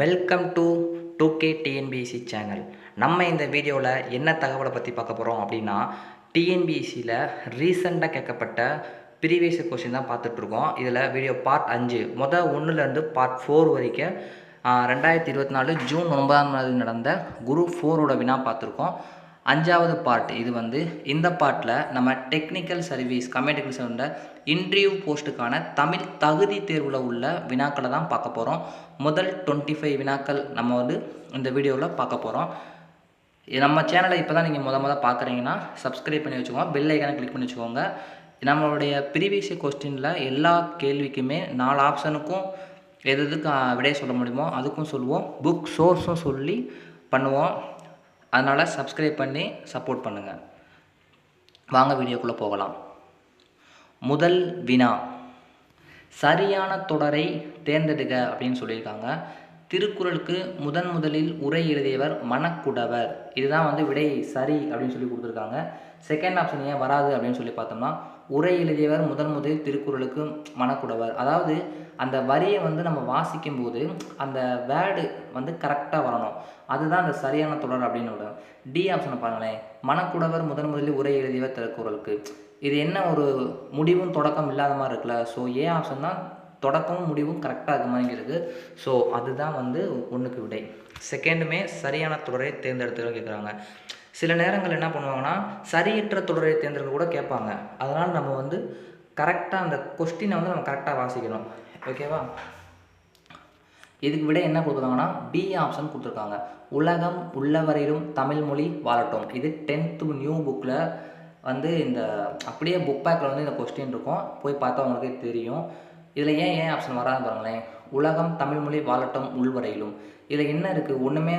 Welcome to two K TNPSC channel நம்ம இந்த வீடியோவில் என்ன தகவலை பற்றி பார்க்க போகிறோம் அப்படின்னா டிஎன்பிஎஸ்சியில் ரீசெண்டாக கேட்கப்பட்ட ப்ரீவியஸ் கொஷின் தான் பார்த்துட்ருக்கோம் இதில் வீடியோ பார்ட் அஞ்சு மொதல் ஒன்றுலேருந்து பார்ட் ஃபோர் வரைக்கும் ரெண்டாயிரத்தி இருபத்தி நாலு ஜூன் ஒன்பதாம் தேதி நடந்த குரு ஃபோரோட வினா பார்த்துருக்கோம். அஞ்சாவது பார்ட் இது வந்து இந்த பார்ட்டில் நம்ம டெக்னிக்கல் சர்வீஸ் கம்யூனிகேஷன் சர்வீஸோட இன்டர்வியூ போஸ்ட்டுக்கான தமிழ் தகுதி தேர்வில் உள்ள வினாக்களை தான் பார்க்க போகிறோம் முதல் டுவெண்ட்டி ஃபைவ் வினாக்கள் நம்ம வந்து இந்த வீடியோவில் பார்க்க போகிறோம் நம்ம சேனலை இப்போ தான் நீங்கள் முத முதல் பார்க்குறீங்கன்னா சப்ஸ்கிரைப் பண்ணி வச்சுக்கோங்க. பெல் ஐக்கானை கிளிக் பண்ணி வச்சுக்கோங்க. நம்மளுடைய ப்ரீவியஸ் கொஸ்டினில் எல்லா கேள்விக்குமே நாலு ஆப்ஷனுக்கும் எது எதுக்கு விடையை சொல்ல முடியுமோ அதுக்கும் சொல்லுவோம். புக் சோர்ஸும் சொல்லி பண்ணுவோம். அதனால் சப்ஸ்கிரைப் பண்ணி சப்போர்ட் பண்ணுங்கள் வாங்க வீடியோக்குள்ளே போகலாம். முதல் வினா. சரியான தொடரை தேர்ந்தெடுக்க அப்படின்னு சொல்லியிருக்காங்க. திருக்குறளுக்கு முதன் முதலில் உரை எழுதியவர் மணக்குடவர். இதுதான் வந்து விடை சரி அப்படின்னு சொல்லி கொடுத்துருக்காங்க. செகண்ட் ஆப்ஷன் ஏன் வராது அப்படின்னு சொல்லி பார்த்தோம்னா உரை எழுதியவர் முதன் முதலில் திருக்குறளுக்கு மணக்குடவர். அதாவது அந்த வரியை வந்து நம்ம வாசிக்கும் போது அந்த வேர்டு வந்து கரெக்டாக வரணும். அதுதான் அந்த சரியான தொடர் அப்படின்னு விடும் டி ஆப்ஷனை பாருங்களேன். மணக்குடவர் முதன் முதலில் உரை எழுதியவர் திருக்குறளுக்கு. இது என்ன ஒரு முடிவும் தொடக்கம் இல்லாத மாதிரி இருக்குல்ல? ஸோ ஏ ஆப்ஷன் தான் தொடக்கமும் முடிவும் கரெக்டாக இருக்க மாதிரி இருக்குது ஸோ அதுதான் வந்து ஒன்றுக்கு விடை. செகண்டுமே சரியான தொடரை தேர்ந்தெடுத்து கேட்குறாங்க சில நேரங்கள் என்ன பண்ணுவாங்கன்னா சரியற்ற தொடரை தேர்ந்தெடுக்க கூட கேட்பாங்க. அதனால் நம்ம வந்து கரெக்டாக அந்த கொஸ்டினை வந்து நம்ம கரெக்டாக வாசிக்கணும். ஓகேவா இதுக்கு விட என்ன கொடுத்துருக்காங்கன்னா பி ஆப்ஷன் கொடுத்துருக்காங்க. உலகம் உள்ளவரையிலும் தமிழ் மொழி வாழட்டும். இது டென்த்து நியூ புக்கில் வந்து இந்த அப்படியே புக் பேக்கில் வந்து இந்த கொஸ்டின் இருக்கும். போய் பார்த்தா உங்களுக்கே தெரியும். இதில் ஏன் ஏன் ஆப்ஷன் வராது பாருங்களேன். உலகம் தமிழ் மொழி வாழட்டும் உள்வரையிலும். இதில் என்ன இருக்குது ஒன்றுமே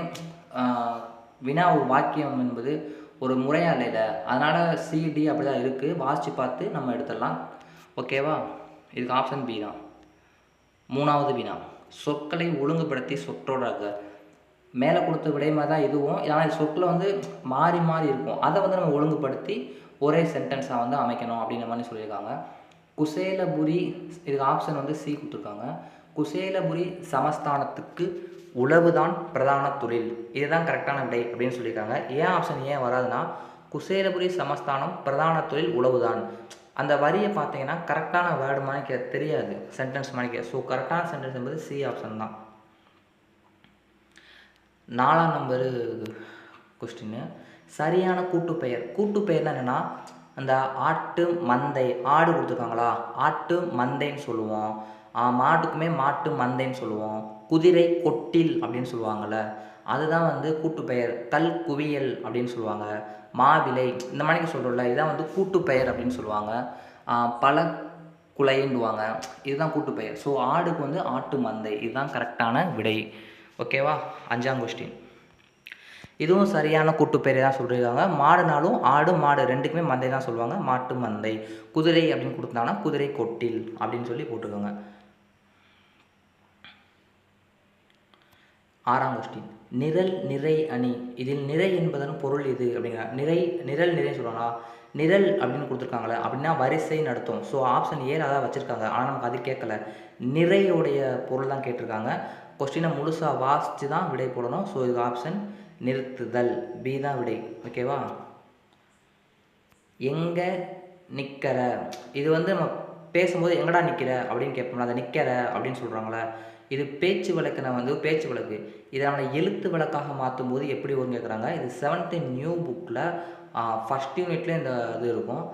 வினா ஒரு வாக்கியம் என்பது ஒரு முறையாக இல்லை அதனால் சிடி அப்படி தான் இருக்குது வாசித்து பார்த்து நம்ம எடுத்துடலாம். ஓகேவா? இதுக்கு ஆப்ஷன் பி தான். மூணாவது வினா. சொற்களை ஒழுங்குபடுத்தி சொற்றொடராக. மேலே கொடுத்த விடையமாக தான் இதுவும். ஆனால் சொற்களை வந்து மாறி மாறி இருக்கும். அதை வந்து நம்ம ஒழுங்குபடுத்தி ஒரே சென்டென்ஸாக வந்து அமைக்கணும் அப்படிங்கிற மாதிரி சொல்லியிருக்காங்க. குசேலபுரி இதுக்கு ஆப்ஷன் வந்து சி கொடுத்துருக்காங்க. குசேலபுரி சமஸ்தானத்துக்கு உளவுதான் பிரதான தொழில். இதுதான் கரெக்டான விடை அப்படின்னு சொல்லியிருக்காங்க. ஏன் ஆப்ஷன் ஏன் வராதுன்னா குசேலபுரி சமஸ்தானம் பிரதான தொழில் உழவுதான் அந்த வரியை பார்த்தீங்கன்னா கரெக்டான வேர்டு மாதிரி தெரியாது. சென்டென்ஸ் மாதிரி ஸோ கரெக்டான சென்டென்ஸ் என்பது சி ஆப்ஷன் தான். நாலாம் நம்பரு கொஸ்டின்னு சரியான கூட்டுப்பெயர் கூட்டுப்பெயர்னா என்னென்னா அந்த ஆட்டு மந்தை ஆடு கொடுத்துருக்காங்களா? ஆட்டு மந்தைன்னு சொல்லுவோம். மாட்டுக்குமே மாட்டு மந்தைன்னு சொல்லுவோம். குதிரை கொட்டில் அப்படின்னு சொல்லுவாங்கள்ல அதுதான் வந்து கூட்டுப்பெயர் கல் குவியல் அப்படின்னு சொல்லுவாங்க. மாவிலை இந்த மாதிரி சொல்கிறோம்ல இதான் வந்து கூட்டுப்பெயர் அப்படின்னு சொல்லுவாங்க. பல குலைன்னுவாங்க. இதுதான் கூட்டுப்பெயர் ஸோ ஆடுக்கு வந்து ஆட்டு மந்தை. இதுதான் கரெக்டான விடை. ஓகேவா அஞ்சாம் கொஸ்டின் இதுவும் சரியான கூட்டுப்பெயரை தான் சொல்லியிருக்காங்க. மாடுனாலும் ஆடு மாடு ரெண்டுக்குமே மந்தை தான் சொல்லுவாங்க. மாட்டு மந்தை. குதிரை அப்படின்னு கொடுத்தாங்கன்னா குதிரை கொட்டில் அப்படின்னு சொல்லி போட்டுக்கோங்க ஆறாம் கொஸ்டின் நிரல் நிறை அணி. இதில் நிறை என்பதன் பொருள் இது அப்படிங்கிற நிறை நிரல் நிறை சொல்லுவாங்களா? நிரல் அப்படின்னு கொடுத்துருக்காங்களே அப்படின்னா வரிசை நடத்தும். ஸோ ஆப்ஷன் ஏழு அதான் வச்சுருக்காங்க. ஆனால் நமக்கு அது கேட்கல. நிறையுடைய பொருள் தான் கேட்டிருக்காங்க கொஸ்டினை முழுசாக வாசித்து தான் விடை போடணும். ஸோ இது ஆப்ஷன் நிறுத்துதல். பி தான் விடை. ஓகேவா எங்கே நிற்கிற இது வந்து நம்ம பேசும்போது எங்கடா நிற்கிற அப்படின்னு கேட்போம்ல அதை நிற்கிற அப்படின்னு சொல்கிறாங்களே இது பேச்சு வழக்குன வந்து பேச்சு வழக்கு. இதை எழுத்து வழக்காக மாற்றும் போது எப்படி வரும்னு கேட்குறாங்க இது செவன்த்து நியூ புக்கில் ஃபஸ்ட் யூனிட்ல இந்த இது இருக்கும்.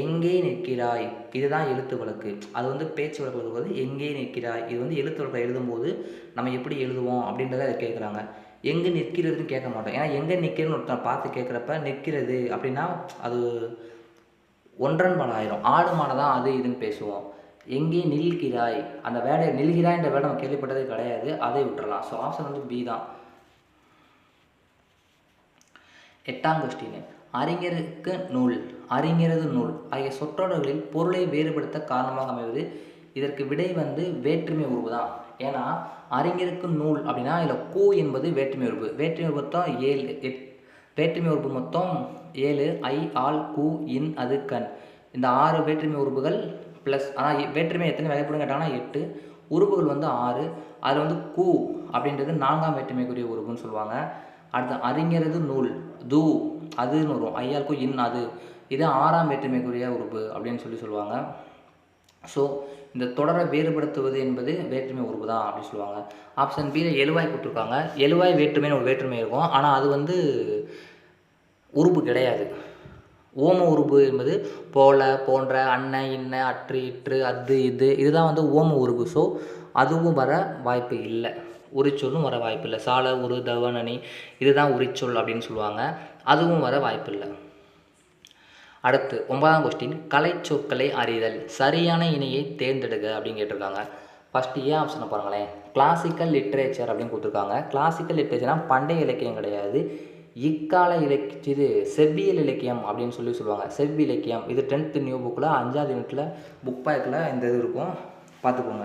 எங்கே நிற்கிறாய்? இதுதான் எழுத்து வழக்கு. அது வந்து பேச்சு வழக்கு போது எங்கே நிற்கிறாய்? இது வந்து எழுத்து வழக்கில் எழுதும்போது நம்ம எப்படி எழுதுவோம் அப்படின்றத அதை கேட்குறாங்க எங்கே நிற்கிறதுன்னு கேட்க மாட்டோம். ஏன்னா எங்கே நிற்கிறதுன்னு ஒருத்தனை பார்த்து கேட்குறப்ப நிற்கிறது அப்படின்னா அது ஒன்றன் பல ஆயிரும் ஆடு மாடை தான் அது இதுன்னு பேசுவோம். எங்கே நில்கிறாய்? அந்த வேடை நில்கிறாய்ன்ற வேடை நம்ம கேள்விப்பட்டதே கிடையாது. அதை விட்டுறலாம். ஸோ ஆப்ஷன் வந்து பி தான். எட்டாம் கொஸ்டின் அறிஞருக்கு நூல். அறிஞரது நூல். ஆகிய சொற்றொடர்களில் பொருளை வேறுபடுத்த காரணமாக அமைவது இதற்கு விடை வந்து வேற்றுமை உருவு தான். ஏன்னா அறிஞருக்கு நூல் அப்படின்னா இதில் கூ என்பது வேற்றுமை உருவு. வேற்றுமை உருவு மொத்தம் ஏழு எட் வேற்றுமை உறுப்பு மொத்தம் ஏழு ஐ ஆல் கு இன் அது கண். இந்த ஆறு வேற்றுமை உறுப்புகள் ப்ளஸ் ஆனால் வேற்றுமை எத்தனை வகைப்படும் கேட்டாங்கன்னா எட்டு. உறுப்புகள் வந்து ஆறு. அதில் வந்து கூ அப்படின்றது நான்காம் வேற்றுமைக்குரிய உறுப்புன்னு சொல்லுவாங்க. அடுத்து அறிஞரது நூல். தூ. அதுன்னு வரும். ஐயாருக்கும் இன் அது. இது ஆறாம் வேற்றுமைக்குரிய உறுப்பு அப்படின்னு சொல்லி சொல்லுவாங்க. ஸோ இந்த தொடரை வேறுபடுத்துவது என்பது வேற்றுமை உறுப்பு தான் அப்படின்னு சொல்லுவாங்க. ஆப்ஷன் பியில் எழுவாய் கொடுத்துருக்காங்க எழுவாய் வேற்றுமைன்னு ஒரு வேற்றுமை இருக்கும். ஆனால் அது வந்து உறுப்பு கிடையாது. ஓம உருபு என்பது போல போன்ற அன்ன இன்ன அற்று இற்று அது இது. இதுதான் வந்து ஓம உருபு ஸோ அதுவும் வர வாய்ப்பு இல்லை. உரிச்சொல்லும் வர வாய்ப்பு இல்லை. சால உரு தவனனி இதுதான் உரிச்சொல் அப்படின்னு சொல்லுவாங்க. அதுவும் வர வாய்ப்பு இல்லை. அடுத்து ஒன்பதாம் கொஸ்டின் கலைச்சொற்களை அறிதல். சரியான இணையை தேர்ந்தெடுக்க அப்படின்னு கேட்டிருக்காங்க. ஃபஸ்ட்டு ஏன் ஆப்ஷனை பாருங்களேன். கிளாசிக்கல் லிட்ரேச்சர் அப்படின்னு கொடுத்துருக்காங்க. கிளாசிக்கல் லிட்ரேச்சர்னா பண்டைய இலக்கியம் கிடையாது. இக்கால இலக்கிய இது செவ்வியல் இலக்கியம் அப்படின்னு சொல்லி சொல்லுவாங்க. செவ்வி இலக்கியம். இது டென்த்து நியூ புக்கில் அஞ்சாவது யூனிட்டில் புக் பேக்கில் இந்த இது இருக்கும். பார்த்துக்கோங்க.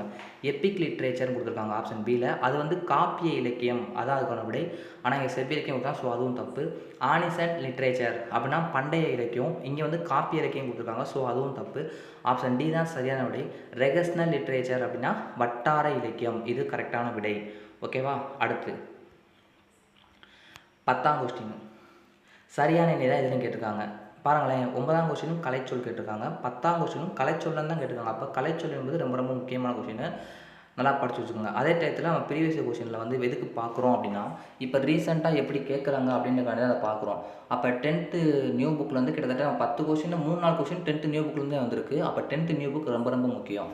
எப்பிக் லிட்ரேச்சர்னு கொடுத்துருக்காங்க ஆப்ஷன் பியில் அது வந்து காப்பிய இலக்கியம். அதான் அதுக்கான விடை. ஆனால் இங்கே செவ்வி இலக்கியம் தான் ஸோ அதுவும் தப்பு. ஆனிசன்ட் லிட்ரேச்சர் அப்படின்னா பண்டைய இலக்கியம். இங்கே வந்து காப்பிய இலக்கியம் கொடுத்துருக்காங்க ஸோ அதுவும் தப்பு. ஆப்ஷன் டி தான் சரியான விடை. ரெகஸ்னல் லிட்ரேச்சர் அப்படின்னா வட்டார இலக்கியம். இது கரெக்டான விடை. ஓகேவா அடுத்து. பத்தாம் கொஸ்டின் சரியான இணை தான் இதுலையும் கேட்டிருக்காங்க. பாருங்களேன் ஒன்பதாம் கொஸ்டினும் கலைச்சொல் கேட்டிருக்காங்க. பத்தாம் கொஸ்டினும் கலைச்சொல்லன்னு தான் கேட்டிருக்காங்க. அப்போ கலைச்சொல் என்பது ரொம்ப ரொம்ப முக்கியமான கொஸ்டின் நல்லா படிச்சு வச்சுக்கோங்க. அதே டயத்தில் நம்ம ப்ரீவியஸ் கொஸ்டினில் வந்து எதுக்கு பார்க்குறோம் அப்படின்னா இப்போ ரீசெண்டாக எப்படி கேட்குறாங்க அப்படின்றக்காண்டி அதை பார்க்குறோம். அப்போ டென்த்து நியூ புக்கில் வந்து கிட்டத்தட்ட பத்து கொஸ்டின் மூணு நாலு கொஸ்டின் டென்த்து நியூ புக்லேருந்தே வந்திருக்கு. அப்போ டென்த்து நியூ புக் ரொம்ப ரொம்ப முக்கியம்.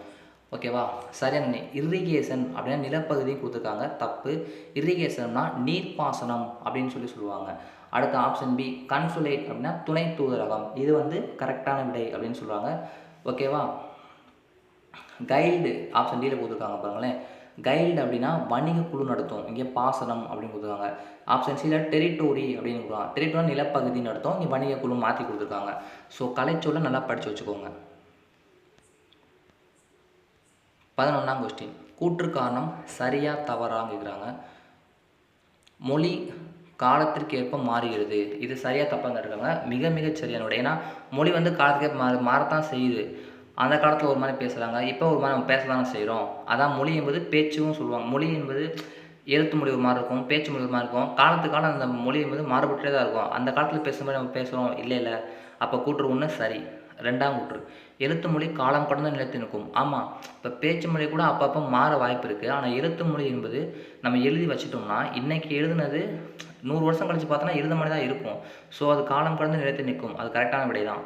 ஓகேவா? சரியான இரிகேஷன் அப்படின்னா நிலப்பகுதி கொடுத்துருக்காங்க. தப்பு. இரிகேஷன்னா நீர்ப்பாசனம் அப்படின்னு சொல்லி சொல்லுவாங்க. அடுத்த ஆப்ஷன் பி கன்சுலேட் அப்படின்னா துணை தூதரகம். இது வந்து கரெக்டான விடை அப்படின்னு சொல்லுவாங்க ஓகேவா? கைல்டு ஆப்ஷன் டியில் கொடுத்துருக்காங்க பாருங்களேன். கைல்டு அப்படின்னா வணிக குழு நடத்தும். இங்கே பாசனம் அப்படின்னு கொடுத்துருக்காங்க. ஆப்ஷன் சியில் டெரிட்டோரி அப்படின்னு கொடுக்குறாங்க டெரிட்டோரி நிலப்பகுதி நடத்தும் இங்கே வணிக குழு மாற்றி கொடுத்துருக்காங்க. ஸோ கலைச்சொல்ல நல்லா படித்து வச்சுக்கோங்க. பதினொன்றாம் கொஸ்டின் கூற்று காரணம் சரியா தவறாங்கிறாங்க. மொழி காலத்திற்கு ஏற்ப மாறுகிறது. இது சரியாக தப்பாக கேட்டிருக்காங்க. மிக மிக சரியான ஏன்னா மொழி வந்து காலத்துக்கு ஏற்ப மாறு மாறத்தான் செய்யுது. அந்த காலத்தில் ஒரு மாதிரி பேசுகிறாங்க இப்போ ஒரு மாதிரி நம்ம பேச தானே செய்கிறோம் அதான் மொழி என்பது பேச்சும் சொல்லுவாங்க. மொழி என்பது எழுத்து மொழி ஒரு மாதிரி இருக்கும் பேச்சு மொழி ஒரு மாதிரி இருக்கும். காலத்துக்கு காலம் அந்த மொழி என்பது மாறுபட்டே தான் இருக்கும். அந்த காலத்தில் பேசும்போது நம்ம பேசுகிறோம் இல்லை இல்லை. அப்போ கூற்று ஒன்று சரி. ரெண்டாம் கூற்று. எழுத்து மொழி காலம் கடந்த நிலைத்து நிற்கும். ஆமாம் இப்போ பேச்சு மொழி கூட அப்பப்போ மாற வாய்ப்பு இருக்குது ஆனால் எழுத்து மொழி என்பது நம்ம எழுதி வச்சிட்டோம்னா இன்றைக்கி எழுதுனது நூறு வருஷம் கழிச்சு பார்த்தோன்னா எழுத மாதிரி தான் இருக்கும். ஸோ அது காலம் கடந்து நிலைத்து நிற்கும். அது கரெக்டான விடை தான்.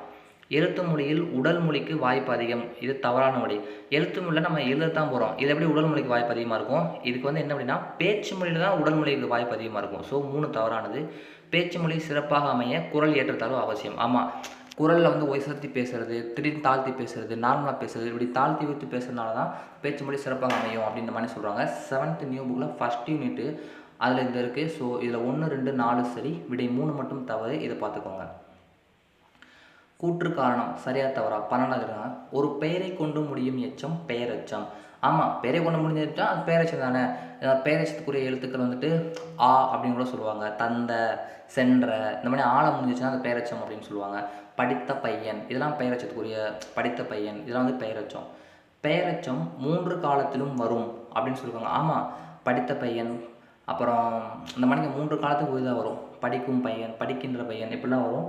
எழுத்து மொழியில் உடல் மொழிக்கு வாய்ப்பு அதிகம். இது தவறான வழி எழுத்து மொழியில் நம்ம எழுதத்தான் போகிறோம் இது எப்படி உடல் மொழிக்கு வாய்ப்பு அதிகமாக இருக்கும்? இதுக்கு வந்து என்ன அப்படின்னா பேச்சு மொழியில் தான் உடல் மொழிக்கு வாய்ப்பு அதிகமாக இருக்கும். ஸோ மூணு தவறானது. பேச்சு மொழி சிறப்பாக அமைய குரல் ஏற்றத்தாழ்வு அவசியம். ஆமாம் குரலில் வந்து உயர்த்தி பேசுறது திடீர்னு தாழ்த்தி பேசுறது நார்மலாக பேசுறது இப்படி தாழ்த்தி வைத்து பேசுறதுனால தான் பேச்சு மொழி சிறப்பாக அமையும் அப்படின்ற மாதிரி சொல்கிறாங்க செவன்த் நியூ புக்கில் ஃபஸ்ட் யூனிட்டு அதில் இந்த இருக்குது ஸோ இதில் ஒன்று ரெண்டு நாலு சரி. விடை மூணு மட்டும் தவறு. இதை பார்த்துக்கோங்க. கூற்று காரணம் சரியா தவறா? பன்னெண்டாவது ஒரு பெயரை கொண்டு முடியும் எச்சம் பெயர் எச்சம் ஆமாம் பெரிய கொண்டு முடிஞ்சிருச்சா? அது பேரச்சம் தானே பேரச்சத்துக்குரிய எழுத்துக்கள் வந்துட்டு ஆ அப்படின்னு கூட சொல்லுவாங்க. தந்த சென்ற இந்த மாதிரி ஆழம் முடிஞ்சிச்சுன்னா அது பேரச்சம் அப்படின்னு சொல்லுவாங்க. படித்த பையன் இதெல்லாம் பெயரெச்சத்துக்குரிய படித்த பையன் இதெல்லாம் வந்து பேரட்சம் பெயரெச்சம் மூன்று காலத்திலும் வரும் அப்படின்னு சொல்லுவாங்க. ஆமாம் படித்த பையன் அப்புறம் இந்த மாதிரி மூன்று காலத்துக்கு இதாக வரும். படிக்கும் பையன் படிக்கின்ற பையன் இப்படிலாம் வரும்.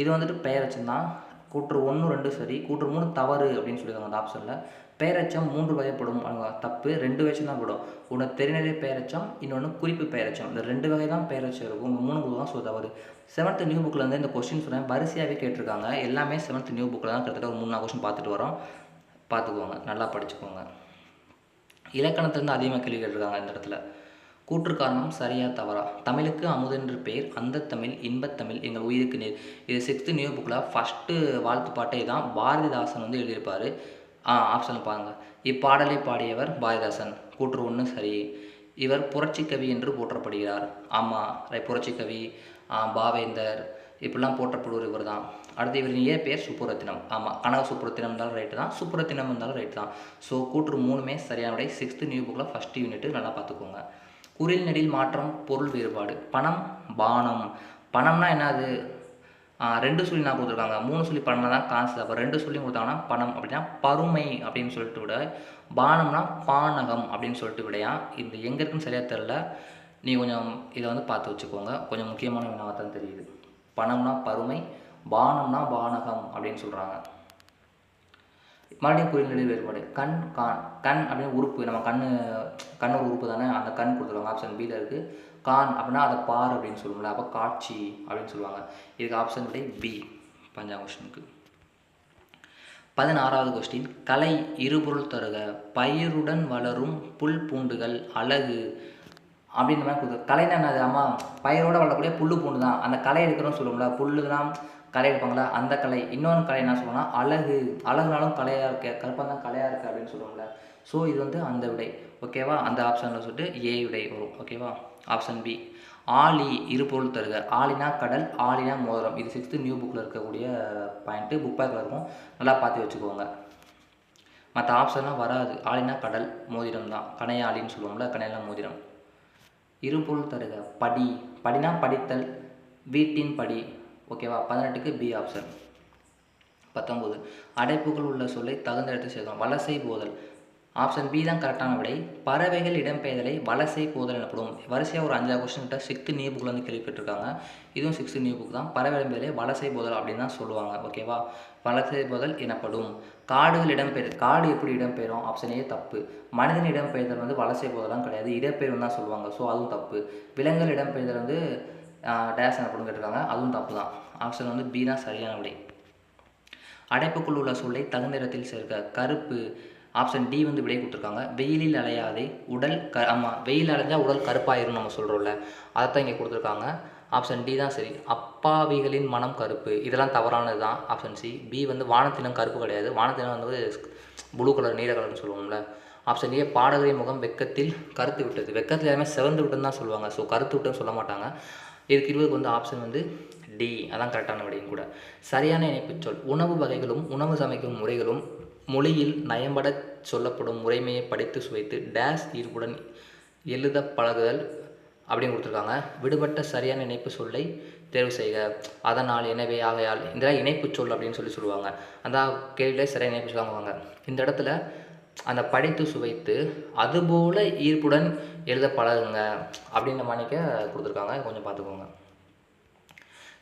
இது வந்துட்டு பெயரச்சம் தான் கூற்று ஒன்று ரெண்டு சரி. கூற்று மூணு தவறு அப்படின்னு சொல்லியிருக்காங்க அந்த ஆப்ஷனில் பெயரச்சம் மூன்று வகைப்படும். தப்பு ரெண்டு வயசு தான் படும் ஒன்று தெரிநிலை பெயரச்சம் இன்னொன்று குறிப்பு பெயரச்சம் இந்த ரெண்டு வகை தான் பெயரச்சம் இருக்கும். இந்த மூணு தான் ஸோ தவறு. செவன்த் நியூ புக்கில் வந்து இந்த கொஸ்டின் சொன்னேன் வரிசையாகவே கேட்டிருக்காங்க. எல்லாமே செவன்த் நியூ புக்கில் தான் கிட்டத்தட்ட ஒரு மூணு நாலு கொஸ்டின் பார்த்துட்டு வரோம். பார்த்துக்கோங்க. நல்லா படிச்சுக்கோங்க. இலக்கணத்துலேருந்து அதிகமாக கேள்வி கேட்டிருக்காங்க இந்த இடத்துல. கூற்று காரணம் சரியா தவறா? தமிழுக்கு அமுதென்று பெயர் அந்த தமிழ் இன்பத்தமிழ் எங்கள் உயிருக்கு நேர். இது சிக்ஸ்த்து நியூ புக்கில் ஃபஸ்ட்டு வாழ்த்து பாட்டை தான் பாரதிதாசன் வந்து எழுதியிருப்பார். ஆ ஆப்ஷன் பாருங்கள் இப்பாடலை பாடியவர் பாரதிதாசன். கூற்று ஒன்று சரி. இவர் புரட்சி கவி என்று போற்றப்படுகிறார். ஆமாம் ரை புரட்சி கவி. பாவேந்தர். இப்படிலாம் போற்றப்படுவர் இவர் தான் அடுத்து இவரின் ஏ பேர் சுப்புரத்தினம். ஆமாம் கனக சுப்புரத்தினம் இருந்தாலும் ரைட்டு தான். சுப்புரத்தினம் இருந்தாலும் ரைட்டு தான். ஸோ கூற்று மூணுமே சரியான விடை சிக்ஸ்த்து நியூ புக்கில் ஃபஸ்ட் யூனிட்டு நல்லா பார்த்துக்கோங்க. குறில் நெடில் மாற்றம் பொருள் வேறுபாடு. பணம் பானம். பணம்னா என்னது ரெண்டு சொல்லி நான் கொடுத்துருக்காங்க. மூணு சொல்லி பணம்னா தான் காசு. அப்போ ரெண்டு சொல்லி கொடுத்தாங்கன்னா பணம் அப்படின்னா பருமை அப்படின்னு சொல்லிட்டு விட. பானம்னா பானகம் அப்படின்னு சொல்லிட்டு விடையா இது எங்கே இருக்குன்னு சரியாக தெரில நீ கொஞ்சம் இதை வந்து பார்த்து வச்சுக்கோங்க. கொஞ்சம் முக்கியமான வினாவாக தான் தெரியுது. பணம்னா பருமை பானம்னா பானகம் அப்படின்னு சொல்கிறாங்க மறுபடியும் குறிநிலை வேறுபாடு. கண் கான் கண் அப்படின்னு உறுப்பு நம்ம கண் கண் ஒரு உறுப்பு தானே? அந்த கண் கொடுத்துருவாங்க. ஆப்ஷன் பியில் இருக்குது கான் அப்படின்னா அதை பார் அப்படின்னு சொல்லுவோம்ல அப்போ காட்சி அப்படின்னு சொல்லுவாங்க. இதுக்கு ஆப்ஷன் விட பி பஞ்சாம் கொஸ்டினுக்கு பதினாறாவது கொஸ்டின் கலை இருபொருள் தருக. பயிருடன் வளரும் புல் பூண்டுகள் அழகு அப்படின்ற மாதிரி கொடுத்து கலைன்னா என்னது? ஆமாம் பயிரோட வளரக்கூடிய புல்லு பூண்டு தான் அந்த களை எடுக்கிறோம்னு சொல்லுவோம்ல. புல்லுலாம் கலை எடுப்பாங்களா அந்த கலை இன்னொன்று கலை என்ன சொல்லுவோம்னா அழகு. அழகுனாலும் கலையாக இருக்க கருப்பாக தான் கலையாக இருக்குது அப்படின்னு சொல்லுவோம்ல ஸோ இது வந்து அந்த விடை. ஓகேவா அந்த ஆப்ஷனில் சொல்லிட்டு ஏ விடை வரும். ஓகேவா ஆப்ஷன் பி ஆலி இருபொருள் தருக. ஆலினா கடல் ஆலினா மோதிரம். இது சிக்ஸ்த்து நியூ புக்கில் இருக்கக்கூடிய பாயிண்ட்டு புக் பேக்கில் இருக்கும். நல்லா பார்த்து வச்சுக்கோங்க. மற்ற ஆப்ஷன்லாம் வராது. ஆலினா கடல் மோதிரம் தான். கனையாளின்னு சொல்லுவோம்ல கனையெல்லாம் மோதிரம். இருபொருள் தருக. படி. படினா படித்தல் வீட்டின் படி. ஓகேவா? பதினெட்டுக்கு பி ஆப்ஷன் பத்தொம்போது அடைப்புகள் உள்ள சொல்லை தகுந்த இடத்தில் சேர்க்கணும் வலசை போதல். ஆப்ஷன் பி தான் கரெக்டான விடை. பறவைகள் இடம்பெயர்தலை வலசை போதல் எனப்படும். வரிசையாக ஒரு அஞ்சாறு கொஸ்டின் கிட்ட சிக்ஸ்த்து நியூ புக்கில் வந்து கேள்விப்பட்டிருக்காங்க இதுவும் சிக்ஸ்த்து நியூ புக் தான். பறவை இடம்பெயர்தலை வலசை போதல் அப்படின்னு தான் சொல்லுவாங்க. ஓகேவா? வலசை போதல் எனப்படும். காடுகள் இடம்பெயர் காடு எப்படி இடம்பெயரும்? ஆப்ஷனே தப்பு. மனிதன் இடம்பெயர்தல் வந்து வலசை போதலாம் கிடையாது. இடம்பெயரும் தான் சொல்லுவாங்க. ஸோ அதுவும் தப்பு. விலங்குகள் இடம்பெயர்தல் வந்து டேஸ் எனப்படும் கேட்டிருக்காங்க அதுவும் தப்பு தான் ஆப்ஷன் வந்து பி தான் சரியான விடை. அடைப்புக்குள் உள்ள சொல்லை தகுந்த இடத்தில் சேர்க்க கருப்பு ஆப்ஷன் டி வந்து விடை கொடுத்துருக்காங்க. வெயிலில் அலையாதே உடல் க ஆமாம் வெயில் அலைஞ்சால் உடல் கருப்பாயிரும் நம்ம சொல்கிறோம்ல அதைத்தான் இங்கே கொடுத்துருக்காங்க. ஆப்ஷன் டி தான் சரி. அப்பாவிகளின் மனம் கருப்பு. இதெல்லாம் தவறானது தான் ஆப்ஷன் சி பி வந்து வானத்தினம் கருப்பு கிடையாது. வானத்தினம் வந்து ப்ளூ கலர் நீல கலர்னு சொல்லுவோம்ல. ஆப்ஷன் ஏ பாடகரின் முகம் வெக்கத்தில் கருத்து விட்டது. வெக்கத்தில் எல்லாமே சிவந்து விட்டுன்னு தான் சொல்லுவாங்க. ஸோ கருத்து விட்டுன்னு சொல்ல மாட்டாங்க. இதுக்கு இருபதுக்கு வந்து ஆப்ஷன் வந்து டி அதான் கரெக்டான விடையும் கூட. சரியான இணைப்புச் சொல். உணவு வகைகளும் உணவு சமைக்கும் முறைகளும் மொழியில் நயம்பட சொல்லப்படும் முறைமையை படித்து சுவைத்து டேஸ் ஈர்ப்புடன் எழுத பழகுதல் அப்படின்னு கொடுத்துருக்காங்க. விடுபட்ட சரியான இணைப்பு சொல்லை தேர்வு செய்க. அதனால் எனவே ஆகையால் இதெல்லாம் இணைப்புச் சொல் அப்படின்னு சொல்லி சொல்லுவாங்க. அந்த கேள்வியிலே சரியான இணைப்பு சொல்லுவாங்க. இந்த இடத்துல அந்த படித்து சுவைத்து அதுபோல் ஈர்ப்புடன் எழுத பழகுங்க அப்படின்ற மாணிக்க கொடுத்துருக்காங்க. கொஞ்சம் பார்த்துக்கோங்க.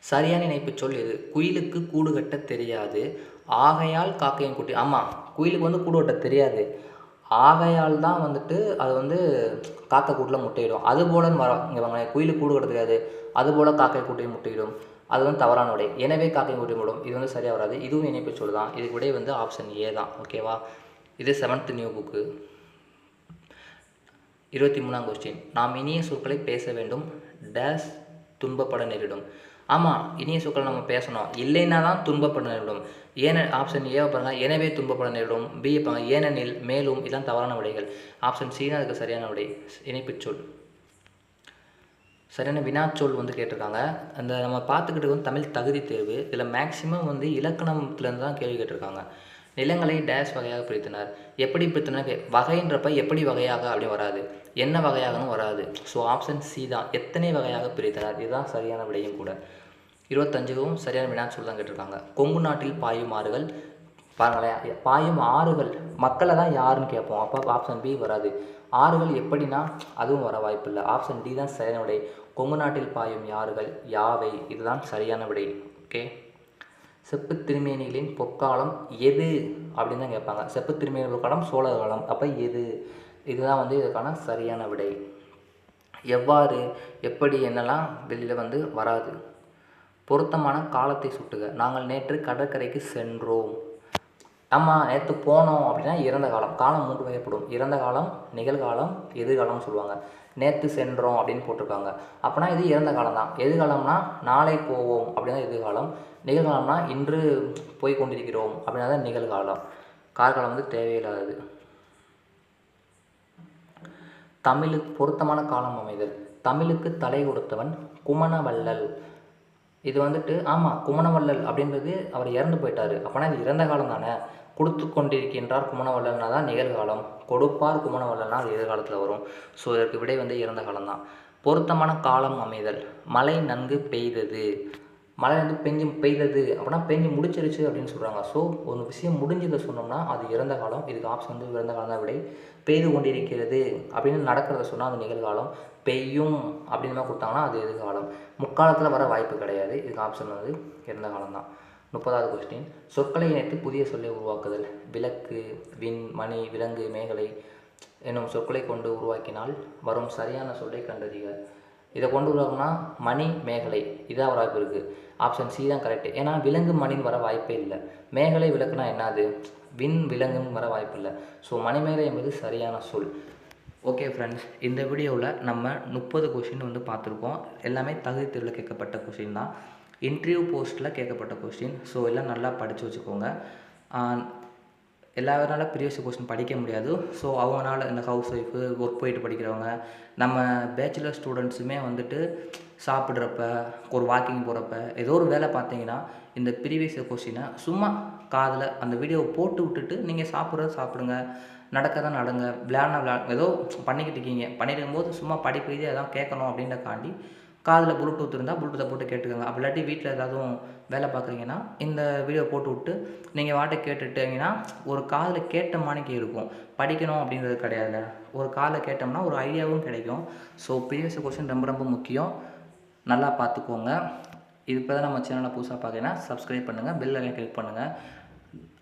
சரியான இணைப்பு சொல் இது. குயிலுக்கு கூடு கட்ட தெரியாது. ஆகையால் காக்கையும் குட்டி. ஆமாம் குயிலுக்கு வந்து கூடு கட்ட தெரியாது. ஆகையால் தான் வந்துட்டு அது வந்து காக்கை கூட்டில் முட்டையிடும். அது போலன்னு வர இங்கே வாங்க குயிலுக்கு கூடு கட்ட தெரியாது. அது போல் காக்கை கூட்டையும் முட்டையிடும். அது வந்து தவறான விடை. எனவே காக்கை கூட்டி முடும் இது வந்து சரியாக வராது. இதுவும் இணைப்பு சொல் தான் இதுக்கு விடை வந்து ஆப்ஷன் ஏ தான். ஓகேவா இது செவன்த் நியூ புக்கு இருபத்தி மூணாம் கொஸ்டின் நாம் இனிய சொற்களை பேச வேண்டும். டேஸ் துன்பப்பட நேரிடும். ஆமாம் இனிய சொற்களை நம்ம பேசணும். இல்லைன்னா தான் துன்பப்பட நேரிடும். ஏன ஆப்ஷன் ஏ பாருங்க. எனவே துன்பப்பட நேரிடும். பி பாருங்கள் ஏனெனில் மேலும் இதெல்லாம் தவறான விடைகள். ஆப்ஷன் சி தான் அதுக்கு சரியான விடை. இணைப்புச் சொல். சரியான வினாச்சொல் வந்து கேட்டிருக்காங்க. அந்த நம்ம பார்த்துக்கிட்டு வந்து தமிழ் தகுதி தேர்வு. இதில் மேக்ஸிமம் வந்து இலக்கணத்துலேருந்து தான் கேள்வி கேட்டிருக்காங்க. நிலங்களை டேஷ் வகையாக பிரித்தனர். எப்படி பிரித்தனர்? வகைன்றப்ப எப்படி வகையாக அப்படி வராது. என்ன வகையாகனும் வராது. ஸோ ஆப்ஷன் சி தான். எத்தனை வகையாக பிரித்தனர்? இதுதான் சரியான விடையும் கூட. இருபத்தஞ்சுக்கும் சரியான வினாச்சொல் தான் கேட்டிருக்காங்க. கொங்கு நாட்டில் பாயும் ஆறுகள் பாருங்களேன் பாயும் ஆறுகள் மக்களை தான் யாருன்னு கேட்போம். அப்போ ஆப்ஷன் பி வராது. ஆறுகள் எப்படின்னா அதுவும் வர வாய்ப்பில்லை ஆப்ஷன் டி தான் சரியான விடை. கொங்கு நாட்டில் பாயும் யாறுகள்? யாவை? இதுதான் சரியான விடை. ஓகே செப்பு திருமேனிகளின் பொற்காலம் எது? அப்படின்னு தான் கேட்பாங்க. செப்பு திருமேனி பொற்காலம் காலம். அப்போ எது? இதுதான் வந்து இதுக்கான சரியான விடை. எவ்வாறு எப்படி என்னெல்லாம் வெளியில் வந்து வராது. பொருத்தமான காலத்தை சுட்டுக. நாங்கள் நேற்று கடற்கரைக்கு சென்றோம். ஆமாம் நேற்று போனோம் அப்படின்னா இறந்த காலம். காலம் மூன்று வகைப்படும். இறந்த காலம் நிகழ்காலம் எதிர்காலம்னு சொல்லுவாங்க. நேற்று சென்றோம் அப்படின்னு போட்டிருக்காங்க. அப்போனா இது இறந்த காலம் தான் எதிர்காலம்னா நாளை போவோம் அப்படின்னா எதிர்காலம் நிகழ்காலம்னா இன்று போய் கொண்டிருக்கிறோம் அப்படின்னா தான் நிகழ்காலம். கார்காலம் வந்து தேவையில்லாதது. தமிழுக்கு பொருத்தமான காலம் அமைதல். தமிழுக்கு தலை கொடுத்தவன் குமணவள்ளல். இது வந்துட்டு ஆமாம் குமணவள்ளல் அப்படின்றது அவர் இறந்து போயிட்டாரு. அப்போனா இது இறந்த காலம் தானே? கொடுத்து கொண்டிருக்கின்றார் குமணவள்ளல்னா தான் நிகழ்காலம். கொடுப்பார் குமணவள்ளல்னா அது எதிர்காலத்தில் வரும். ஸோ இதற்கு விடை வந்து இறந்த காலம் தான் பொருத்தமான காலம் அமைதல். மழை நன்கு பெய்தது. மழை வந்து பெஞ்சு பெய்தது அப்படின்னா பெஞ்சு முடிச்சிருச்சு அப்படின்னு சொல்கிறாங்க ஸோ ஒரு விஷயம் முடிஞ்சதை சொன்னோம்னா அது இறந்த காலம். இதுக்கு ஆப்ஷன் வந்து இறந்த காலம் தான் விடை. பெய்து கொண்டிருக்கிறது அப்படின்னு நடக்கிறத சொன்னால் அது நிகழ்காலம். பெய்யும் அப்படின்னு கொடுத்தாங்கன்னா அது எதிர்காலம். முக்காலத்தில் வர வாய்ப்பு கிடையாது. இதுக்கு ஆப்ஷன் வந்து இறந்த காலம் தான் முப்பதாவது கொஸ்டின் சொற்களை இணைத்து புதிய சொல்லை உருவாக்குதல். விளக்கு விண் மணி விலங்கு மேகலை என்னும் சொற்களை கொண்டு உருவாக்கினால் வரும் சரியான சொல்லை கண்டறிக. இதை கொண்டு வருவாங்கன்னா மணி மேகலை. இதான் வர வாய்ப்பு இருக்குது ஆப்ஷன் சி தான் கரெக்ட் ஏன்னா விலங்கு மணின்னு வர வாய்ப்பே இல்லை. மேகலை விளக்குனா என்னது? விண் விலங்குன்னு வர வாய்ப்பு இல்லை. ஸோ மணிமேகலை என்பது சரியான சொல். ஓகே ஃப்ரெண்ட்ஸ் இந்த வீடியோவில் நம்ம முப்பது கொஷின் வந்து பார்த்துருக்கோம். எல்லாமே தகுதி தேர்வில் கேட்கப்பட்ட கொஷின் தான். இன்டர்வியூ போஸ்ட்டில் கேட்கப்பட்ட கொஸ்டின் ஸோ எல்லாம் நல்லா படித்து வச்சுக்கோங்க. எல்லாருனால ப்ரீவியஸ் கொஸ்டின் படிக்க முடியாது. ஸோ அவங்களால இந்த ஹவுஸ் ஒய்ஃபு ஒர்க் போயிட்டு படிக்கிறவங்க நம்ம பேச்சுலர் ஸ்டூடெண்ட்ஸுமே வந்துட்டு சாப்பிட்றப்ப ஒரு வாக்கிங் போகிறப்ப ஏதோ ஒரு வேலை பார்த்தீங்கன்னா இந்த ப்ரீவியஸ் கொஸ்டினை சும்மா காதில் அந்த வீடியோவை போட்டு விட்டுட்டு நீங்கள் சாப்பிட்றத சாப்பிடுங்க நடக்க தான் நடங்க விளையாட விளையா ஏதோ பண்ணிக்கிட்டு இருக்கீங்க. பண்ணிட்டு இருக்கும்போது சும்மா படிப்பு ரீதியாக எதாவது கேட்கணும் அப்படின்றக்காண்டி காதில் ப்ளூடூத் இருந்தால் ப்ளூடூத்தை போட்டு கேட்டுக்கோங்க. அப்படி இல்லாட்டி வீட்டில் ஏதாவது வேலை பார்க்குறீங்கன்னா இந்த வீடியோ போட்டு விட்டு நீங்கள் வாட்டை கேட்டுட்டீங்கன்னா ஒரு காதில் கேட்ட மாணிக்கு இருக்கும். படிக்கணும் அப்படின்றது கிடையாது ஒரு காதில் கேட்டோம்னா ஒரு ஐடியாவும் கிடைக்கும். ஸோ ப்ரீவியஸ் கொஸ்டின் ரொம்ப ரொம்ப முக்கியம். நல்லா பார்த்துக்கோங்க. இது இப்போ தான் நம்ம சேனலை புதுசாக பார்த்தீங்கன்னா சப்ஸ்கிரைப் பண்ணுங்கள் பெல் ஐக்கன் கிளிக் பண்ணுங்கள்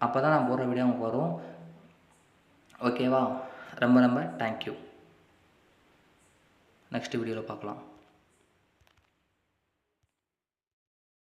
அப்போ தான் நான் போடுற வீடியோ உங்களுக்கு வரும். ஓகேவா ரொம்ப ரொம்ப தேங்க்யூ நெக்ஸ்ட் வீடியோவில் பார்க்கலாம்.